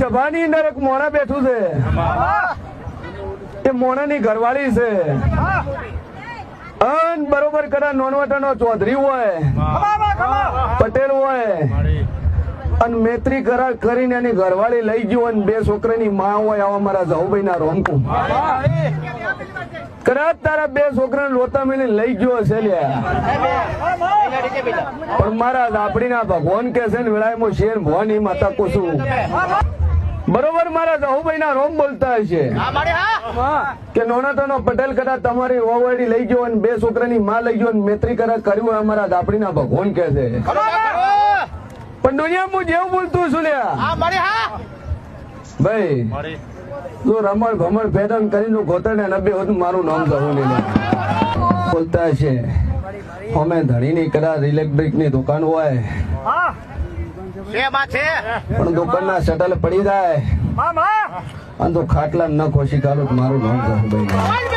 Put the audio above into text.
સભાની અંદર એક મોણા બેઠું છે. એ મોણાની ઘરવાળી છે. અન બરોબર કરા નોનવટાનો ચૌધરી હોય, પટેલ હોય, અને મૈત્રી કરાર કરીને એની ઘરવાળી લઈ ગયો અને બે છોકરાની માં હોય આવા મારા જાઉભાઈ ના રોમકું. કદાચ તારા બે છોકરા લોતા મેલી લઈ ગયો હશે પણ મારા આપડીના ભગવાન કે છે ને વેળામાં શેર ભવાની માતા કુસુમ બરોબર મારા રાહુભાઈ ના રોમ બોલતા હશે. કે નોનાતાનો પટેલ કદાચ તમારી ઓવરડી લઈ ગયો અને બે છોકરાની માં લઈ ગયો અને મેત્રી કદાચ કર્યું અમારા અમારા દાપડીના ભગવાન કે છે. પણ દુનિયા હું જેવું બોલતું છું લ્યા. ભાઈ તું રમણ ભમણ ભેદન કરીને ગોતર ને નબે હોત મારું નામ જવું નહીં બોલતા છે અમે ધણીની કદાચ ઇલેક્ટ્રિકની દુકાન હોય. પણ દુકાન ના શટલ પડી જાય. અને તો ખાટલા ન ખોશી કાઢું મારું નામ ભાઈ.